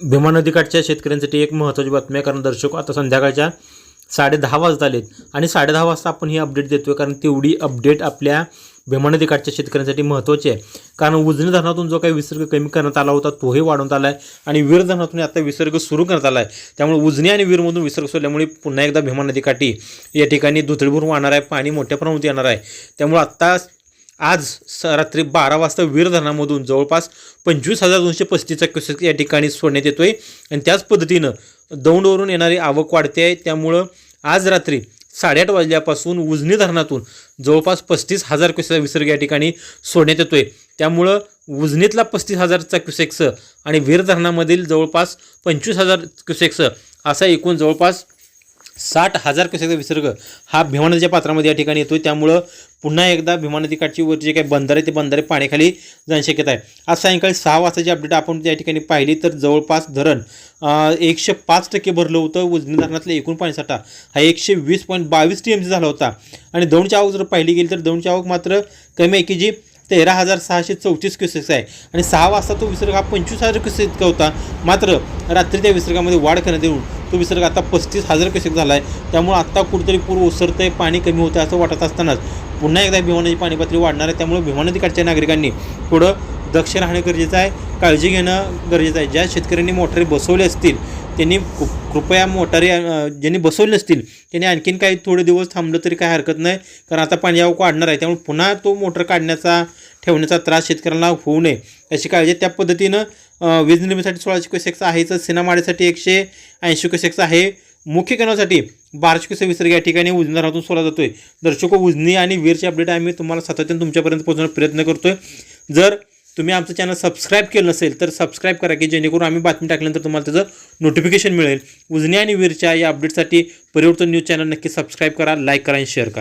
भीमा नदीकाठच्या शेतकऱ्यांसाठी एक महत्त्वाची बातमी आहे कारण दर्शक आता संध्याकाळच्या साडे दहा वाजत आलेत. आणि साडे दहा वाजता आपण ही अपडेट देतोय कारण तेवढी अपडेट आपल्या भीमा नदीकाठच्या शेतकऱ्यांसाठी महत्त्वाची आहे. कारण उजनी धरणातून जो काही विसर्ग कमी करण्यात आला होता तोही वाढवण्यात आला आहे आणि वीर धरणातून आता विसर्ग सुरू करण्यात आला आहे त्यामुळे उजनी आणि वीरमधून विसर्ग सोडल्यामुळे पुन्हा एकदा भीमा नदीकाठी या ठिकाणी धुतळीभरून वाहणार आहे पाणी मोठ्या प्रमाणात येणार आहे. त्यामुळे आत्ता आज स रात्री बारा वाजता वीर धरणामधून जवळपास पंचवीस हजार दोनशे पस्तीसचा क्युसेक या ठिकाणी सोडण्यात येतोय. आणि त्याच पद्धतीनं दौंडवरून येणारी आवक वाढते आहे. त्यामुळं आज रात्री साडेआठ वाजल्यापासून उजनी धरणातून जवळपास पस्तीस हजार क्युसेकचा विसर्ग या ठिकाणी सोडण्यात येतोय. त्यामुळं उजनीतला पस्तीस हजारचा क्युसेक्स आणि वीर धरणामधील जवळपास पंचवीस हजार क्युसेक्स असा एकूण जवळपास साठ हजार कशाचा विसर्ग हा भीमा नदीच्या पात्रामध्ये या ठिकाणी येतोय. त्यामुळं पुन्हा एकदा भीमा नदीकाठची वर जे काही बंधारे ते बंधारे पाण्याखाली जाण्याची शक्यता आहे. आज सायंकाळी सहा वाजताची अपडेट आपण त्या ठिकाणी पाहिली तर जवळपास धरण एकशे पाच टक्के भरलं होतं. उजनी धरणातलं एकूण पाणीसाठा हा एकशे वीस पॉईंट बावीस टी एम सी झाला होता. आणि दौंडची आवक जर पाहिली गेली तर दौंडची आवक मात्र कमी आहे की जी तेरा हजार सहाशे चौतीस क्युसेक्स आहे. आणि सहा वाजता तो विसर्ग हा पंचवीस हजार क्युसेक इतका होता. मात्र रात्री त्या विसर्गामध्ये वाढ करण्यात येऊन तो विसर्ग आता पस्तीस हजार क्युसेक झाला आहे त्यामुळे आत्ता कुठेतरी पूर ओसरतं आहे पाणी कमी होतं असं वाटत असतानाच. पुन्हा एकदा भीमा पाणी पातळी वाढणार आहे त्यामुळे भीमा नदीकाठच्या नागरिकांनी थोडं दक्ष राहणं गरजेचं आहे. काळजी घेणं गरजेचं आहे. ज्या शेतकऱ्यांनी मोटारी बसवले असतील त्यांनी खूप कृपया मोटारी ज्यांनी बसवले नसतील त्यांनी आणखीन काही थोडे दिवस थांबलं तरी काही हरकत नाही. कारण आता पाणी आवक वाढणार आहे. त्यामुळे पुन्हा तो मोटर काढण्याचा ठेवण्याचा त्रास शेतकऱ्यांना होऊ नये. याची काळजी त्या पद्धतीनं वीज निर्मितीसाठी सोळाशे क्युसेक्स आहे. तर सिनामाडेसाठी एकशे ऐंशी क्युसेक्स आहे. मुख्य केंद्रासाठी बाराशे क्युसेक विसर्ग या ठिकाणी उजनीधरातून सोडला जातोय. दर्शको उजनी आणि वीरची अपडेट आम्ही तुम्हाला सातत्याने तुमच्यापर्यंत पोहोचवण्याचा प्रयत्न करतोय. जर तुम्ही आमचं चॅनल सबस्क्राईब केलं नसेल तर सबस्क्राईब करा की जेणेकरून आम्ही बातमी टाकल्यानंतर तुम्हाला त्याचं नोटिफिकेशन मिळेल. उजनी आणि वीरच्या या अपडेटसाठी परिवर्तन न्यूज चॅनल नक्की सबस्क्राईब करा लाईक करा आणि शेअर करा.